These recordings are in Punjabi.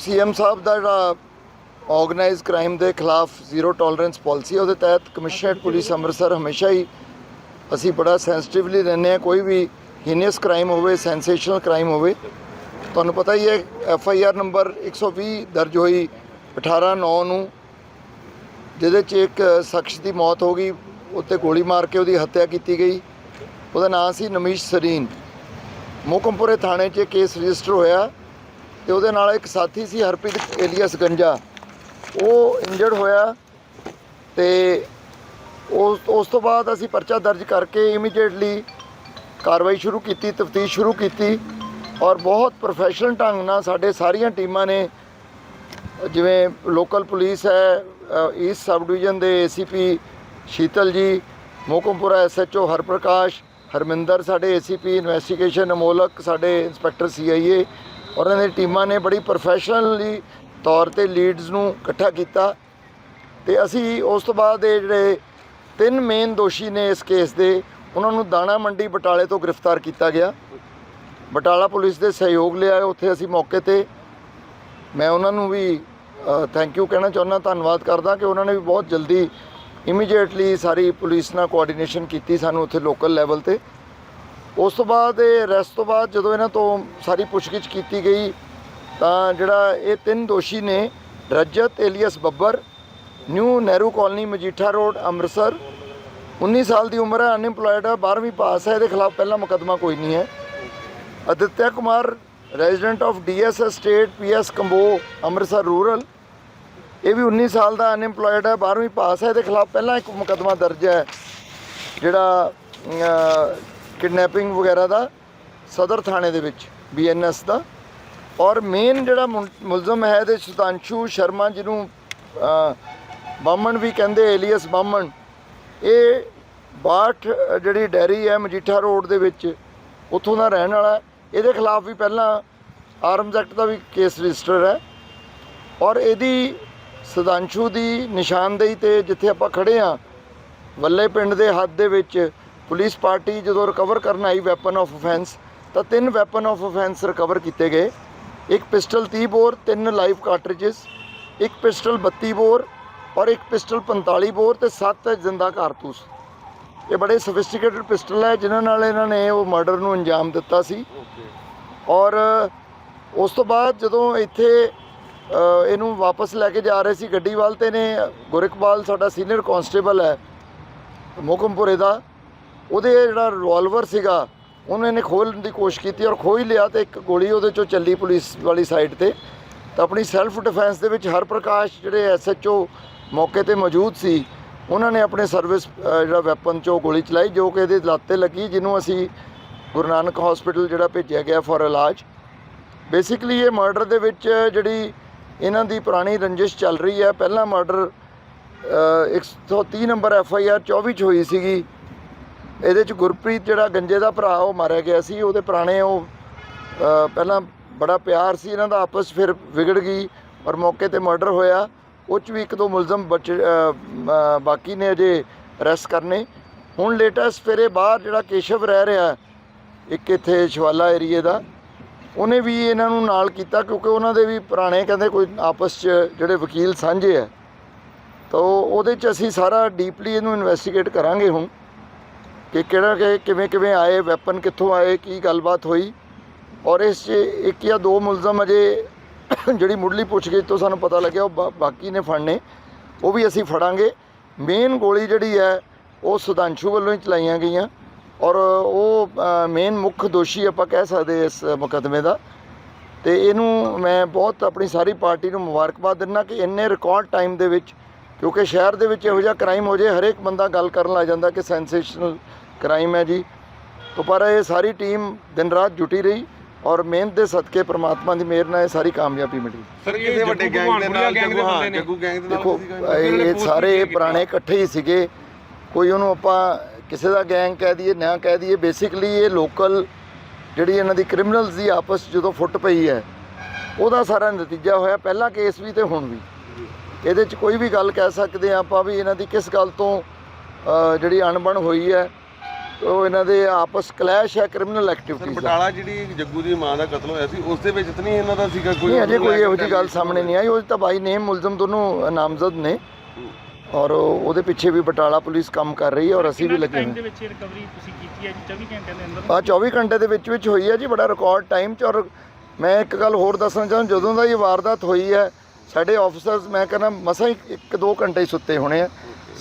ਸੀਐਮ ਸਾਹਿਬ ਦਾ ਜਿਹੜਾ ਆਰਗੇਨਾਈਜ਼ਡ ਕ੍ਰਾਈਮ ਦੇ ਖਿਲਾਫ ਜ਼ੀਰੋ ਟੋਲਰੈਂਸ ਪਾਲਿਸੀ ਉਹਦੇ ਤਹਿਤ ਕਮਿਸ਼ਨਰੇਟ ਪੁਲਿਸ ਅੰਮ੍ਰਿਤਸਰ ਹਮੇਸ਼ਾ ਹੀ ਅਸੀਂ ਬੜਾ ਸੈਂਸਿਟਿਵਲੀ ਰਹਿੰਦੇ ਹਾਂ ਕੋਈ ਵੀ ਹੀਨੀਅਸ ਕ੍ਰਾਈਮ ਹੋਵੇ ਸੈਂਸੇਸ਼ਨਲ ਕ੍ਰਾਈਮ ਹੋਵੇ। ਤੁਹਾਨੂੰ ਪਤਾ ਹੀ ਹੈ ਐਫ ਆਈ ਆਰ ਨੰਬਰ 120 ਦਰਜ ਹੋਈ 18 9 ਨੂੰ ਜਿਹਦੇ 'ਚ ਇੱਕ ਸ਼ਖਸ ਦੀ ਮੌਤ ਹੋ ਗਈ ਉੱਤੇ ਗੋਲੀ ਮਾਰ ਕੇ ਉਹਦੀ ਹੱਤਿਆ ਕੀਤੀ ਗਈ। ਉਹਦਾ ਨਾਮ ਸੀ ਨਮੀਸ਼ ਸਰੀਨ। ਮੋਕਮਪੁਰੇ ਥਾਣੇ 'ਚ ਕੇਸ ਰਜਿਸਟਰ ਹੋਇਆ। ਤੇ ਉਹਦੇ ਨਾਲ ਇੱਕ ਸਾਥੀ ਸੀ ਹਰਪ੍ਰੀਤ ਏਲੀਅਸ ਗੰਜਾ। ਉਹ ਇੰਜਰਡ ਹੋਇਆ ਤੇ ਉਸ ਉਸ ਤੋਂ ਬਾਅਦ ਅਸੀਂ ਪਰਚਾ ਦਰਜ ਕਰਕੇ ਇਮੀਡੀਏਟਲੀ ਕਾਰਵਾਈ ਸ਼ੁਰੂ ਕੀਤੀ, ਤਫਤੀਸ਼ ਸ਼ੁਰੂ ਕੀਤੀ ਔਰ ਬਹੁਤ ਪ੍ਰੋਫੈਸ਼ਨਲ ਢੰਗ ਨਾਲ ਸਾਡੇ ਸਾਰੀਆਂ ਟੀਮਾਂ ਨੇ, ਜਿਵੇਂ ਲੋਕਲ ਪੁਲਿਸ ਹੈ ਈਸਟ ਸਬ ਡਿਵੀਜ਼ਨ ਦੇ ਏਸੀਪੀ ਸ਼ੀਤਲ ਜੀ, ਮੋਕਮਪੁਰਾ ਐਸਐਚਓ ਹਰਪ੍ਰਕਾਸ਼, ਹਰਮਿੰਦਰ ਸਾਡੇ ਏਸੀਪੀ ਇਨਵੈਸਟੀਗੇਸ਼ਨ ਅਮੋਲਕ, ਸਾਡੇ ਇੰਸਪੈਕਟਰ ਸੀਆਈਏ ਔਰ ਇਹਨਾਂ ਦੀ ਟੀਮਾਂ ਨੇ ਬੜੀ ਪ੍ਰੋਫੈਸ਼ਨਲੀ ਤੌਰ ਤੇ ਲੀਡਸ ਨੂੰ ਇਕੱਠਾ ਕੀਤਾ। ਤੇ ਅਸੀਂ ਉਸ ਤੋਂ ਬਾਅਦ ਇਹ ਜਿਹੜੇ ਤਿੰਨ ਮੇਨ ਦੋਸ਼ੀ ਨੇ ਇਸ ਕੇਸ ਦੇ, ਉਹਨਾਂ ਨੂੰ ਦਾਣਾ ਮੰਡੀ ਬਟਾਲੇ ਤੋਂ ਗ੍ਰਿਫਤਾਰ ਕੀਤਾ ਗਿਆ। ਬਟਾਲਾ ਪੁਲਿਸ ਦੇ ਸਹਿਯੋਗ ਲਿਆ ਉੱਥੇ ਅਸੀਂ ਮੌਕੇ ਤੇ ਮੈਂ ਉਹਨਾਂ ਨੂੰ ਵੀ ਥੈਂਕ ਯੂ ਕਹਿਣਾ ਚਾਹੁੰਦਾ, ਧੰਨਵਾਦ ਕਰਦਾ ਕਿ ਉਹਨਾਂ ਨੇ ਵੀ ਬਹੁਤ ਜਲਦੀ ਇਮੀਡੀਏਟਲੀ ਸਾਰੀ ਪੁਲਿਸ ਨਾਲ ਕੋਆਰਡੀਨੇਸ਼ਨ ਕੀਤੀ ਸਾਨੂੰ ਉੱਥੇ ਲੋਕਲ ਲੈਵਲ ਤੇ। ਉਸ ਤੋਂ ਬਾਅਦ ਇਹ ਅਰੈਸਟ ਤੋਂ ਬਾਅਦ ਜਦੋਂ ਇਹਨਾਂ ਤੋਂ ਸਾਰੀ ਪੁੱਛਗਿੱਛ ਕੀਤੀ ਗਈ, ਤਾਂ ਜਿਹੜਾ ਇਹ ਤਿੰਨ ਦੋਸ਼ੀ ਨੇ, Rajat alias Babbar, new Nehru colony Majitha road, Amritsar 19 ਸਾਲ ਦੀ ਉਮਰ ਹੈ ਅਨਇੰਪਲੋਇਡ ਹੈ 12ਵੀਂ ਪਾਸ ਹੈ, ਇਹਦੇ ਖਿਲਾਫ ਪਹਿਲਾ ਮੁਕੱਦਮਾ ਕੋਈ ਨਹੀਂ ਹੈ। Aditya Kumar resident of DS state PS Kambo, Amritsar rural ਇਹ ਵੀ 19 ਸਾਲ ਦਾ ਅਨਇੰਪਲੋਇਡ ਹੈ 12ਵੀਂ ਪਾਸ ਹੈ, ਇਹਦੇ ਖਿਲਾਫ ਪਹਿਲਾਂ ਇੱਕ ਮੁਕੱਦਮਾ ਦਰਜ ਹੈ, ਜਿਹੜਾ ਕਿਡਨੈਪਿੰਗ ਵਗੈਰਾ ਦਾ ਸਦਰ ਥਾਣੇ ਦੇ ਵਿੱਚ ਬੀਐਨਐਸ ਦਾ। ਔਰ ਮੇਨ ਜਿਹੜਾ ਮੁਲ- ਮੁਲਜ਼ਮ ਹੈ ਇਹਦੇ ਸੁਤਾਂਸ਼ੂ ਸ਼ਰਮਾ ਜਿਹਨੂੰ ਅ, ਬਾਮਣ ਵੀ ਕਹਿੰਦੇ ਏਲੀਅਸ ਬਾਮਣ ਇਹ ਬਾਠ ਜਿਹੜੀ ਡੈਰੀ ਹੈ ਮਜੀਠਾ ਰੋਡ ਦੇ ਵਿੱਚ ਉੱਥੋਂ ਦਾ ਰਹਿਣ ਵਾਲਾ ਇਹਦੇ ਖਿਲਾਫ ਵੀ ਪਹਿਲਾਂ ਆਰਮਜ਼ ਐਕਟ ਦਾ ਵੀ ਕੇਸ ਰਜਿਸਟਰ ਹੈ। ਔਰ ਇਹਦੀ ਸੁਦਾਂਸ਼ੂ ਦੀ ਨਿਸ਼ਾਨਦੇਹੀ ਤੇ ਜਿੱਥੇ ਆਪਾਂ ਖੜੇ ਆ ਵੱਲੇ ਪਿੰਡ ਦੇ ਹੱਦ ਦੇ ਵਿੱਚ ਪੁਲਿਸ ਪਾਰਟੀ ਜਦੋਂ ਰਿਕਵਰ ਕਰਨ ਆਈ ਵੈਪਨ ਆਫ ਅਫੈਂਸ ਤਾਂ ਤਿੰਨ ਵੈਪਨ ਆਫ ਅਫੈਂਸ ਰਿਕਵਰ ਕੀਤੇ ਗਏ। ਇੱਕ ਪਿਸਟਲ 30 ਬੋਰ, ਤਿੰਨ ਲਾਈਵ ਕਾਰਟ੍ਰਿਜਸ ਇੱਕ ਪਿਸਟਲ 32 ਬੋਰ ਔਰ ਇੱਕ ਪਿਸਟਲ 45 ਬੋਰ ਤੇ ਸੱਤ ਜ਼ਿੰਦਾ ਕਾਰਤੂਸ। ਇਹ ਬੜੇ ਸੋਫਿਸਟੀਕੇਟਡ ਪਿਸਟਲ ਹੈ, ਜਿਨ੍ਹਾਂ ਨਾਲ ਇਹਨਾਂ ਨੇ ਉਹ ਮਰਡਰ ਨੂੰ ਅੰਜਾਮ ਦਿੱਤਾ ਸੀ। ਔਰ ਉਸ ਤੋਂ ਬਾਅਦ ਜਦੋਂ ਇੱਥੇ ਇਹਨੂੰ ਵਾਪਸ ਲੈ ਕੇ ਜਾ ਰਹੇ ਸੀ ਗੱਡੀ ਵੱਲ ਤੇ ਨੇ ਗੁਰਿਕਪਾਲ ਸਾਡਾ ਸੀਨੀਅਰ ਕਾਂਸਟੇਬਲ ਹੈ, ਮੋਕਮਪੁਰੇ ਦਾ ਉਹਦੇ ਜਿਹੜਾ ਰਿਵਾਲਵਰ ਸੀਗਾ, ਉਹਨੇ ਇਹਨੇ ਖੋਲ੍ਹਣ ਦੀ ਕੋਸ਼ਿਸ਼ ਕੀਤੀ ਔਰ ਖੋਹ ਲਿਆ ਤੇ ਇੱਕ ਗੋਲੀ ਉਹਦੇ ਚੋਂ ਚੱਲੀ ਪੁਲਿਸ ਵਾਲੀ ਸਾਈਡ ਤੇ। ਤਾਂ ਆਪਣੀ ਸੈਲਫ ਡਿਫੈਂਸ ਦੇ ਵਿੱਚ ਹਰ ਪ੍ਰਕਾਸ਼ ਜਿਹੜੇ ਐਸਐਚਓ ਮੌਕੇ ਤੇ ਮੌਜੂਦ ਸੀ, ਉਹਨਾਂ ਨੇ ਆਪਣੇ ਸਰਵਿਸ ਜਿਹੜਾ ਵੈਪਨ ਚੋਂ ਗੋਲੀ ਚਲਾਈ, ਜੋ ਕਿ ਇਹਦੇ ਲੱਤ ਤੇ ਲੱਗੀ, ਜਿਹਨੂੰ ਅਸੀਂ ਗੁਰੂ ਨਾਨਕ ਹਸਪੀਟਲ ਜਿਹੜਾ ਭੇਜਿਆ ਗਿਆ ਫॉर ਇਲਾਜ। ਬੇਸਿਕਲੀ ਇਹ ਮਰਡਰ ਦੇ ਵਿੱਚ ਜਿਹੜੀ ਇਹਨਾਂ ਦੀ ਪੁਰਾਣੀ ਰੰਜਿਸ਼ ਚੱਲ ਰਹੀ ਹੈ, ਪਹਿਲਾ murder 130 number F I R 24 ਚ ਹੋਈ ਸੀਗੀ। ਇਹਦੇ ਚ ਗੁਰਪ੍ਰੀਤ ਜਿਹੜਾ ਗੰਜੇ ਦਾ ਭਰਾ, ਉਹ ਮਾਰਿਆ ਗਿਆ ਸੀ। ਉਹਦੇ ਪੁਰਾਣੇ ਉਹ ਪਹਿਲਾਂ ਬੜਾ ਪਿਆਰ ਸੀ ਇਹਨਾਂ ਦਾ, ਆਪਸ ਫਿਰ ਵਿਗੜ ਗਈ ਔਰ ਮੌਕੇ ਤੇ ਮਰਡਰ ਹੋਇਆ। ਉਹ 'ਚ ਵੀ ਇੱਕ ਦੋ ਮੁਲਜ਼ਮ ਬਚ ਬਾਕੀ ਨੇ ਅਜੇ ਅਰੈਸਟ ਕਰਨੇ। ਹੁਣ ਲੇਟੈਸਟ ਫਿਰ ਇਹ ਬਾਹਰ ਜਿਹੜਾ ਕੇਸ਼ਵ ਰਹਿ ਰਿਹਾ, ਇੱਕ ਇੱਥੇ ਸ਼ਵਾਲਾ ਏਰੀਏ ਦਾ, ਉਹਨੇ ਵੀ ਇਹਨਾਂ ਨੂੰ ਨਾਲ ਕੀਤਾ ਕਿਉਂਕਿ ਉਹਨਾਂ ਦੇ ਵੀ ਪੁਰਾਣੇ ਕਹਿੰਦੇ ਕੋਈ ਆਪਸ 'ਚ ਜਿਹੜੇ ਵਕੀਲ ਸਾਂਝੇ ਆ। ਤਾਂ ਉਹਦੇ 'ਚ ਅਸੀਂ ਸਾਰਾ ਡੀਪਲੀ ਇਹਨੂੰ ਇਨਵੈਸਟੀਗੇਟ ਕਰਾਂਗੇ ਹੁਣ। ਕਿ ਕਿਹੜਾ ਕਿ ਕਿਵੇਂ ਕਿਵੇਂ ਆਏ ਵੈਪਨ ਕਿੱਥੋਂ ਆਏ, ਕੀ ਗੱਲਬਾਤ ਹੋਈ? ਔਰ ਇਸ 'ਚ ਇੱਕ ਜਾਂ ਦੋ ਮੁਲਜ਼ਮ ਅਜੇ ਜਿਹੜੀ ਮੁੱਢਲੀ ਪੁੱਛਗਿੱਛ ਤੋਂ ਸਾਨੂੰ ਪਤਾ ਲੱਗਿਆ, ਉਹ ਬਾਕੀ ਨੇ ਫੜਨੇ। ਉਹ ਵੀ ਅਸੀਂ ਫੜਾਂਗੇ। ਮੇਨ ਗੋਲੀ ਜਿਹੜੀ ਹੈ, ਉਹ ਸੁਦਾਂਸ਼ੂ ਵੱਲੋਂ ਹੀ ਚਲਾਈਆਂ ਗਈਆਂ। ਔਰ ਉਹ ਮੇਨ ਮੁੱਖ ਦੋਸ਼ੀ ਆਪਾਂ ਕਹਿ ਸਕਦੇ ਇਸ ਮੁਕੱਦਮੇ ਦਾ। ਤੇ ਇਹਨੂੰ ਮੈਂ ਬਹੁਤ ਆਪਣੀ ਸਾਰੀ ਪਾਰਟੀ ਨੂੰ ਮੁਬਾਰਕਬਾਦ ਦਿੰਦਾ ਕਿ ਇੰਨੇ ਰਿਕਾਰਡ ਟਾਈਮ ਦੇ ਵਿੱਚ ਕਿਉਂਕਿ ਸ਼ਹਿਰ ਦੇ ਵਿੱਚ ਇਹੋ ਜਿਹਾ ਕ੍ਰਾਈਮ ਹੋ ਜੇ ਹਰੇਕ ਬੰਦਾ ਗੱਲ ਕਰਨ ਲੱਗ ਜਾਂਦਾ ਕਿ ਸੈਂਸੇਸ਼ਨਲ ਕ੍ਰਾਈਮ ਹੈ ਜੀ। ਤੋਂ ਪਰ ਇਹ ਸਾਰੀ ਟੀਮ ਦਿਨ ਰਾਤ ਜੁਟੀ ਰਹੀ ਔਰ ਮਿਹਨਤ ਦੇ ਸਦਕੇ ਪ੍ਰਮਾਤਮਾ ਦੀ ਮਿਹਰ ਨਾਲ ਇਹ ਸਾਰੀ ਕਾਮਯਾਬੀ ਮਿਲੀ। ਸਰ ਇਹ ਕਿਸੇ ਵੱਡੇ ਗੈਂਗ ਦੇ ਨਾਲ ਜੱਗੂ ਹਾਂ ਬੰਦੇ ਨੇ। ਜੱਗੂ ਗੈਂਗ ਦੇ ਨਾਲ ਇਹ ਸਾਰੇ ਪੁਰਾਣੇ ਇਕੱਠੇ ਹੀ ਸੀਗੇ। ਕੋਈ ਉਹਨੂੰ ਆਪਾਂ ਕਿਸੇ ਦਾ ਗੈਂਗ ਕਹਿ ਦਈਏ ਨਾ ਕਹਿ ਦਈਏ ਬੇਸਿਕਲੀ ਇਹ ਲੋਕਲ ਜਿਹੜੀ ਇਹਨਾਂ ਦੀ ਕ੍ਰਿਮੀਨਲਸ ਦੀ ਆਪਸ ਜਦੋਂ ਫੁੱਟ ਪਈ ਹੈ ਉਹਦਾ ਸਾਰਾ ਨਤੀਜਾ ਹੋਇਆ। ਪਹਿਲਾ ਕੇਸ ਵੀ ਤੇ ਹੁਣ ਵੀ। ਇਹਦੇ 'ਚ ਕੋਈ ਵੀ ਗੱਲ ਕਹਿ ਸਕਦੇ ਆ ਆਪਾਂ ਵੀ ਇਹਨਾਂ ਦੀ ਕਿਸ ਗੱਲ ਤੋਂ ਜਿਹੜੀ ਅਣਬਣ ਹੋਈ ਹੈ ਉਹ ਇਹਨਾਂ ਦੇ ਆਪਸ ਕਲੈਸ਼ ਹੈ ਕ੍ਰਿਮੀਨਲ ਦਾ। ਬਟਾਲਾ ਜਿਹੜੀ ਜੱਗੂ ਦੀ ਮਾਂ ਦਾ ਕਤਲ ਹੋਇਆ ਸੀ ਉਸ ਦੇ ਵਿੱਚ ਤਾਂ ਨਹੀਂ ਇਹਨਾਂ ਦਾ ਸੀਗਾ ਕੋਈ ਨਹੀਂ ਅਜੇ ਕੋਈ ਇਹੋ ਜਿਹੀ ਗੱਲ ਸਾਹਮਣੇ ਨਹੀਂ ਆਈ ਉਹ ਤਾਂ ਬਾਈ ਨੇਮ ਮੁਲਜ਼ਮ ਦੋਨੋਂ ਨਾਮਜ਼ਦ ਨੇ। ਔਰ ਉਹ- ਉਹਦੇ ਪਿੱਛੇ ਵੀ ਬਟਾਲਾ ਪੁਲਿਸ ਕੰਮ ਕਰ ਰਹੀ ਹੈ ਔਰ ਅਸੀਂ ਵੀ ਲੱਗੇ ਟਾਈਮ ਹੋਏ ਦੇ ਵਿੱਚ ਰਿਕਵਰੀ ਤੁਸੀਂ ਕੀਤੀ ਹੈ ਜੀ? 24 ਘੰਟਿਆਂ ਦੇ ਅੰਦਰ? ਆ 24 ਘੰਟੇ ਦੇ ਵਿੱਚ ਵਿੱਚ ਹੋਈ ਹੈ ਜੀ ਬੜਾ ਰਿਕਾਰਡ ਟਾਈਮ 'ਚ ਔਰ ਮੈਂ ਇੱਕ ਗੱਲ ਹੋਰ ਦੱਸਣਾ ਚਾਹੁੰਦਾ ਜਦੋਂ ਦਾ ਇਹ ਵਾਰਦਾਤ ਹੋਈ ਹੈ ਸਾਡੇ ਆਫੀਸਰਸ ਮੈਂ ਕਹਿੰਦਾ ਮਸਾਂ ਹੀ ਇੱਕ ਦੋ ਘੰਟੇ ਹੀ ਸੁੱਤੇ ਹੋਣੇ ਆ।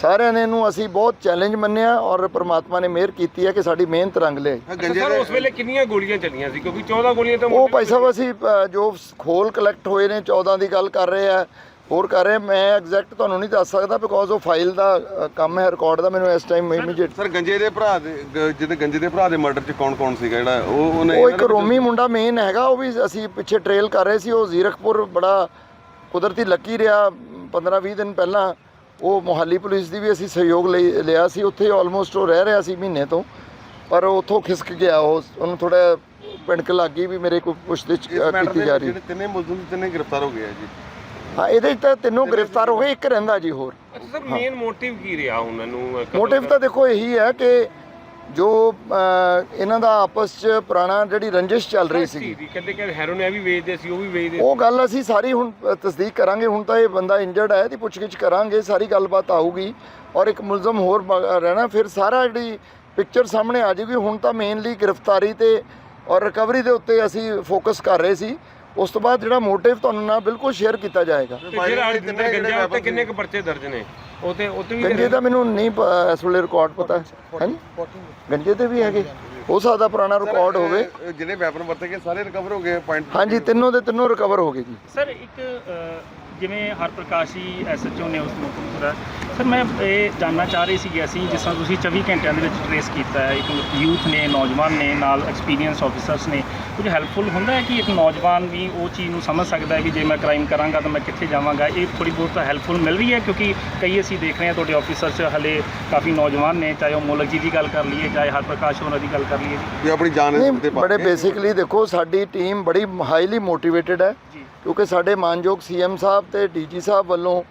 ਸਾਰਿਆਂ ਨੇ ਇਹਨੂੰ ਅਸੀਂ ਬਹੁਤ ਚੈਲੰਜ ਮੰਨਿਆ ਔਰ ਪ੍ਰਮਾਤਮਾ ਨੇ ਮਿਹਰ ਕੀਤੀ ਹੈ ਕਿ ਸਾਡੀ ਮਿਹਨਤ ਰੰਗ ਲਿਆਈ। ਸਰ ਉਸ ਵੇਲੇ ਕਿੰਨੀਆਂ ਗੋਲੀਆਂ ਚੱਲੀਆਂ ਸੀ? ਕਿਉਂਕਿ 14 ਗੋਲੀਆਂ ਤਾਂ ਉਹ ਭਾਈ ਸਾਹਿਬ ਅਸੀਂ ਜੋ ਖੋਲ ਕਲੈਕਟ ਹੋਏ ਨੇ 14 ਦੀ ਗੱਲ ਕਰ ਰਹੇ ਆ ਹੋਰ ਕਰ ਰਹੇ। ਮੈਂ ਐਗਜ਼ੈਕਟ ਤੁਹਾਨੂੰ ਨਹੀਂ ਦੱਸ ਸਕਦਾ ਬਿਕੋਜ਼ ਉਹ ਫਾਈਲ ਦਾ ਕੰਮ ਹੈ ਰਿਕਾਰਡ ਦਾ ਮੈਨੂੰ ਇਸ ਟਾਈਮ ਇਮੀਡੀਏਟ ਸਰ ਗੰਜੇ ਦੇ ਭਰਾ ਦੇ ਜਿਹਦੇ ਗੰਜੇ ਦੇ ਭਰਾ ਦੇ ਮਰਡਰ 'ਚ ਕੌਣ ਕੌਣ ਸੀਗਾ ਜਿਹੜਾ? ਉਹ ਉਹਨੇ ਉਹ ਇੱਕ ਰੋਮੀ ਮੁੰਡਾ ਮੇਨ ਹੈਗਾ ਉਹ ਵੀ ਅਸੀਂ ਪਿੱਛੇ ਟ੍ਰੇਲ ਕਰ ਰਹੇ ਸੀ ਉਹ ਜ਼ੀਰਕਪੁਰ ਬੜਾ ਕੁਦਰਤੀ ਲੱਕੀ ਰਿਹਾ 15-20 ਦਿਨ ਪਹਿਲਾਂ ਉਹ ਮੁਹਾਲੀ ਪੁਲਿਸ ਦੀ ਵੀ ਅਸੀਂ ਸਹਿਯੋਗ ਲਈ ਲਿਆ ਸੀ। ਉੱਥੇ ਆਲਮੋਸਟ ਉਹ ਰਹਿ ਰਿਹਾ ਸੀ ਮਹੀਨੇ ਤੋਂ ਪਰ ਉਹ ਉੱਥੋਂ ਖਿਸਕ ਗਿਆ। ਉਹ ਉਹਨੂੰ ਥੋੜਾ ਪਿੰਡਕ ਲੱਗ ਗਈ ਵੀ ਮੇਰੇ ਅ, ਮੈਟਰ ਕੀਤੀ ਜਾ ਰਹੀ। ਜਿਹੜੇ ਤਿੰਨੇ ਮੁਲਜ਼ਮ ਤਿੰਨੇ ਗ੍ਰਿਫਤਾਰ ਹੋ ਗਏ ਆ ਜੀ। ਹਾਂ ਇਹਦੇ ਤਾਂ ਤਿੰਨੋਂ ਗ੍ਰਿਫਤਾਰ ਹੋ ਗਏ ਇੱਕ ਰਹਿੰਦਾ ਜੀ ਹੋਰ। ਅੱਛਾ ਸਰ ਮੇਨ ਮੋਟਿਵ ਕੀ ਰਿਹਾ ਉਹਨਾਂ ਨੂੰ ਮੋਟਿਵ ਤਾਂ ਦੇਖੋ ਇਹੀ ਹੈ ਕਿ ਜੋ ਇਹਨਾਂ ਦਾ ਆਪਸ 'ਚ ਪੁਰਾਣਾ ਜਿਹੜੀ ਰੰਜਿਸ਼ ਚੱਲ ਰਹੀ ਸੀ ਕਹਿੰਦੇ ਕਿ ਹੈਰੋਨ ਇਹ ਵੀ ਵੇਚਦੇ ਸੀ ਉਹ ਵੀ ਵੇਚਦੇ ਉਹ ਗੱਲ ਅਸੀਂ ਸਾਰੀ ਹੁਣ ਤਸਦੀਕ ਕਰਾਂਗੇ। ਹੁਣ ਤਾਂ ਇਹ ਬੰਦਾ ਇੰਜਰਡ ਹੈ ਇਹਦੀ ਪੁੱਛਗਿੱਛ ਕਰਾਂਗੇ ਸਾਰੀ ਗੱਲਬਾਤ ਆਊਗੀ। ਔਰ ਇੱਕ ਮੁਲਜ਼ਮ ਹੋਰ ਰਹਿਣਾ ਫਿਰ ਸਾਰਾ ਜਿਹੜੀ ਪਿਕਚਰ ਸਾਹਮਣੇ ਆ ਜਾਊਗੀ। ਹੁਣ ਤਾਂ ਮੇਨਲੀ ਗ੍ਰਿਫਤਾਰੀ ਤੇ ਔਰ ਰਿਕਵਰੀ ਦੇ ਉੱਤੇ ਅਸੀਂ ਫੋਕਸ ਕਰ ਰਹੇ ਸੀ। ਉਸ ਤੋਂ ਬਾਅਦ ਜਿਹੜਾ ਮੋਟਿਵ ਤੁਹਾਨੂੰ ਨਾਲ ਬਿਲਕੁਲ ਸ਼ੇਅਰ ਕੀਤਾ ਜਾਏਗਾ। ਤੇ ਜਿਹੜਾ ਜਿੰਨੇ ਗੰਜਾ ਉੱਤੇ ਕਿੰਨੇ ਕੁ ਪਰਚੇ ਦਰਜ ਨੇ? ਉਹ ਤੇ ਉਹ ਤੇ ਵੀ ਗੰਜੇ ਦਾ ਮੈਨੂੰ ਨਹੀਂ ਪ- ਇਸ ਵੇਲੇ ਰਿਕਾਰਡ ਪਤਾ। ਹੈ? ਗੰਜੇ ਤੇ ਵੀ ਹੈਗੇ ਹੋ ਸਕਦਾ ਪੁਰਾਣਾ ਰਿਕਾਰਡ ਹੋਵੇ। ਅਹ ਜਿਹੜੇ ਵੈਪਨ ਵਰਤੇ ਗਏ ਸਾਰੇ ਰਿਕਵਰ ਹੋ ਗਏ ਪੁਆਇੰਟ ਹਾਂਜੀ ਤਿੰਨੋਂ ਦੇ ਤਿੰਨੋਂ ਰਿਕਵਰ ਹੋ ਗਏ ਜੀ। ਸਰ ਇੱਕ ਜਿਵੇਂ ਹਰਪ੍ਰਕਾਸ਼ ਜੀ ਐਸਐਚਓ ਨੇ ਉਸ ਨੂੰ ਪੂਰਾ ਸਰ ਮੈਂ ਇਹ ਜਾਨਣਾ ਚਾਹ ਰਹੀ ਸੀ ਅਸੀਂ ਜਿਸ ਤਰ੍ਹਾਂ ਤੁਸੀਂ 24 ਘੰਟਿਆਂ ਦੇ ਵਿੱਚ ਟ੍ਰੇਸ ਕੀਤਾ ਹੈ ਇੱਕ ਯੂਥ ਨੇ ਨੌਜਵਾਨ ਨੇ ਨਾਲ ਐਕਸਪੀਰੀਅੰਸ ਆਫੀਸਰਸ ਨੇ ਕੁਝ ਹੈਲਪਫੁਲ ਹੁੰਦਾ ਹੈ ਕਿ ਇੱਕ ਨੌਜਵਾਨ ਵੀ ਉਹ ਚੀਜ਼ ਨੂੰ ਸਮਝ ਸਕਦਾ ਹੈ ਕਿ ਜੇ ਮੈਂ ਕ੍ਰਾਈਮ ਕਰਾਂਗਾ ਤਾਂ ਮੈਂ ਕਿੱਥੇ ਜਾਵਾਂਗਾ? ਇਹ ਥੋੜੀ ਬਹੁਤ ਹੈਲਪਫੁਲ ਮਿਲ ਰਹੀ ਹੈ ਕਿਉਂਕਿ ਕਈ ਅਸੀਂ ਦੇਖ ਰਹੇ ਹਾਂ ਤੁਹਾਡੇ ਆਫੀਸਰ 'ਚ ਹਲੇ ਕਾਫੀ ਨੌਜਵਾਨ ਨੇ ਚਾਹੇ ਉਹ ਮੁਲਕ ਜੀ ਦੀ ਗੱਲ ਕਰ ਲਈਏ ਚਾਹੇ ਹਰਪ੍ਰਕਾਸ਼ ਹੋਰਾਂ ਦੀ ਗੱਲ ਕਰ ਲਈਏ। ਜੀ ਵੀ ਆਪਣੀ ਜਾਨ ਦੇ ਬੜੇ ਕੇ ਬੇਸਿਕਲੀ ਦੇਖੋ ਸਾਡੀ ਟੀਮ ਬੜੀ ਹਾਈਲੀ ਮੋਟੀਵੇਟਿਡ ਹੈ। ਜੀ। ਕਿਉਂਕਿ ਸਾਡੇ ਮਾਨਯੋਗ ਸੀਐਮ ਸਾਹਿਬ ਤੇ ਡੀਜੀ ਸਾਹਿਬ ਵੱਲੋਂ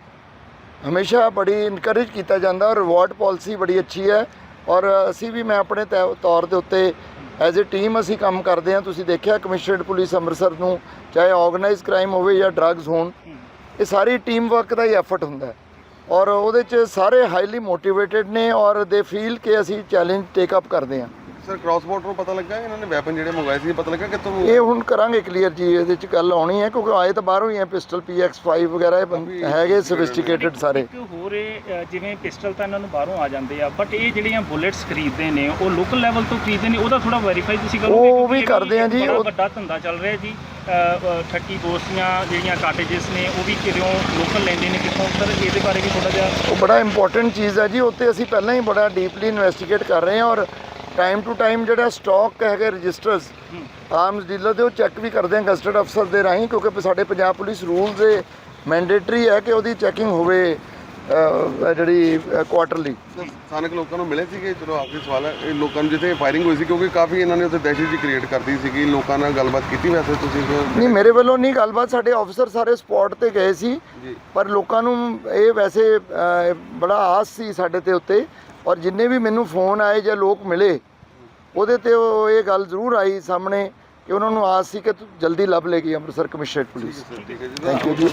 ਹਮੇਸ਼ਾ ਬੜੀ ਇਨਕਰੇਜ ਕੀਤਾ ਜਾਂਦਾ ਔਰ ਰਿਵਾਰਡ ਪਾਲਿਸੀ ਬੜੀ ਅੱਛੀ ਹੈ ਔਰ ਅਸੀਂ ਵੀ ਮੈਂ ਆਪਣੇ ਤੈ- ਤੌਰ ਦੇ ਉੱਤੇ ਐਜ਼ ਅ ਟੀਮ ਅਸੀਂ ਕੰਮ ਕਰਦੇ ਹਾਂ। ਤੁਸੀਂ ਦੇਖਿਆ ਕਮਿਸ਼ਨਰਡ ਪੁਲਿਸ ਅੰਮ੍ਰਿਤਸਰ ਨੂੰ ਚਾਹੇ ਆਰਗੇਨਾਈਜ਼ ਕ੍ਰਾਈਮ ਹੋਵੇ ਜਾਂ ਡਰੱਗਸ ਹੋਣ, ਇਹ ਸਾਰੀ ਟੀਮ ਵਰਕ ਦਾ ਹੀ ਐਫਰਟ ਹੁੰਦਾ ਔਰ ਉਹਦੇ 'ਚ ਸਾਰੇ ਹਾਈਲੀ ਮੋਟੀਵੇਟਿਡ ਨੇ ਔਰ ਦੇ ਫੀਲ ਕਿ ਅਸੀਂ ਚੈਲੰਜ ਟੇਕ ਅਪ ਕਰਦੇ ਹਾਂ। ਸਰ ਕ੍ਰਾਸ ਬਾਰਡਰ ਨੂੰ ਪਤਾ ਲੱਗਾ ਇਹਨਾਂ ਨੇ ਵੈਪਨ ਜਿਹੜੇ ਮੰਗਵਾਏ ਸੀ ਪਤਾ ਲੱਗਾ ਕਿੱਥੋਂ ਇਹ ਹੁਣ ਕਰਾਂਗੇ ਕਲੀਅਰ ਜੀ ਇਹਦੇ 'ਚ ਗੱਲ ਆਉਣੀ ਹੈ ਕਿਉਂਕਿ ਆਏ ਤਾਂ ਬਾਹਰੋਂ ਹੀ ਹੈ ਪਿਸਟਲ PX5 ਵਗੈਰਾ ਇਹ ਬੰ- ਹੈਗੇ ਸੋਫਿਸਟੀਕੇਟਡ ਸਾਰੇ। ਇੱਕ ਹੋਰ ਇਹ, ਅ, ਜਿਵੇਂ ਪਿਸਟਲ ਤਾਂ ਇਹਨਾਂ ਨੂੰ ਬਾਹਰੋਂ ਆ ਜਾਂਦੇ ਆ ਬਟ ਇਹ ਜਿਹੜੀਆਂ ਬੁllets ਖਰੀਦਦੇ ਨੇ ਉਹ ਲੋਕਲ ਲੈਵਲ ਤੋਂ ਖਰੀਦਦੇ ਨੇ ਉਹਦਾ ਥੋੜਾ ਵੈਰੀਫਾਈ ਤੁਸੀਂ ਕਰੋਗੇ ਉਹ ਵੀ ਕਰਦੇ ਆ ਜੀ, ਬੜਾ ਉਹ- ਵੱਡਾ ਧੰਦਾ ਚੱਲ ਰਿਹਾ ਜੀ 30 ਦੋਸਤੀਆਂ ਜਿਹੜੀਆਂ ਕਾਟੇਜਸ ਨੇ ਉਹ ਵੀ ਕਿਉਂ ਲੋਕਲ ਲੈਂਦੇ ਨੇ ਕਿੱਥੋਂ? ਸਰ ਇਹਦੇ ਬਾਰੇ ਵੀ ਥੋੜਾ ਜਿਹਾ ਉਹ ਬੜਾ ਇੰਪੋਰਟੈਂਟ ਚੀਜ਼ ਹੈ ਜੀ ਉੱਤੇ ਅਸੀਂ ਪਹਿਲਾਂ ਹੀ ਬੜਾ ਡੀਪਲੀ ਇਨਵੈਸਟੀਗੇਟ ਕਰ ਰਹੇ ਹਾਂ ਔਰ ਟਾਈਮ ਟੂ ਟਾਈਮ ਜਿਹੜਾ ਸਟਾਕ ਹੈਗੇ ਰਜਿਸਟਰਸ ਆਰਮਸ ਡੀਲਰ ਦੇ ਉਹ ਚੈੱਕ ਵੀ ਕਰਦੇ ਹਾਂ ਗਸਟਡ ਅਫਸਰ ਦੇ ਰਾਹੀਂ ਕਿਉਂਕਿ ਸਾਡੇ ਪੰਜਾਬ ਪੁਲਿਸ ਰੂਲਸ ਦੇ ਮੈਂਡੇਟਰੀ ਹੈ ਕਿ ਉਹਦੀ ਚੈਕਿੰਗ ਹੋਵੇ ਜਿਹੜੀ ਕੁਆਟਰਲੀ ਸਥਾਨਕ ਲੋਕਾਂ ਨੂੰ ਮਿਲੇ ਸੀਗੇ? ਚਲੋ ਆਖਰੀ ਸਵਾਲ ਹੈ। ਇਹ ਲੋਕਾਂ ਨੂੰ ਜਿੱਥੇ ਫਾਇਰਿੰਗ ਹੋਈ ਸੀ ਕਿਉਂਕਿ ਕਾਫੀ ਇਹਨਾਂ ਨੇ ਉੱਥੇ ਦਹਿਸ਼ਤ ਜੀ ਕ੍ਰੀਏਟ ਕਰਦੀ ਸੀਗੀ। ਲੋਕਾਂ ਨਾਲ ਗੱਲਬਾਤ ਕੀਤੀ ਵੈਸੇ ਤੁਸੀਂ ਨਹੀਂ ਮੇਰੇ ਵੱਲੋਂ ਨਹੀਂ ਗੱਲਬਾਤ। ਸਾਡੇ ਆਫੀਸਰ ਸਾਰੇ ਸਪੌਟ ਤੇ ਗਏ ਸੀ। ਪਰ ਲੋਕਾਂ ਨੂੰ ਇਹ ਵੈਸੇ ਬੜਾ ਆਸ ਸੀ ਸਾਡੇ ਤੇ ਉੱਤੇ। ਔਰ ਜਿੰਨੇ ਵੀ ਮੈਨੂੰ ਫੋਨ ਆਏ ਜਾਂ ਲੋਕ ਮਿਲੇ ਉਹਦੇ ਤੇ ਉਹ ਇਹ ਗੱਲ ਜ਼ਰੂਰ ਆਈ ਸਾਹਮਣੇ ਕਿ ਉਹਨਾਂ ਨੂੰ ਆਸ ਸੀ ਕਿ ਤੂੰ ਜਲਦੀ ਲੱਭ ਲੇਗੀ ਅੰਮ੍ਰਿਤਸਰ ਕਮਿਸ਼ਨਰੇਟ ਪੁਲਿਸ। ਠੀਕ ਹੈ ਜੀ ਥੈਂਕ ਯੂ ਜੀ।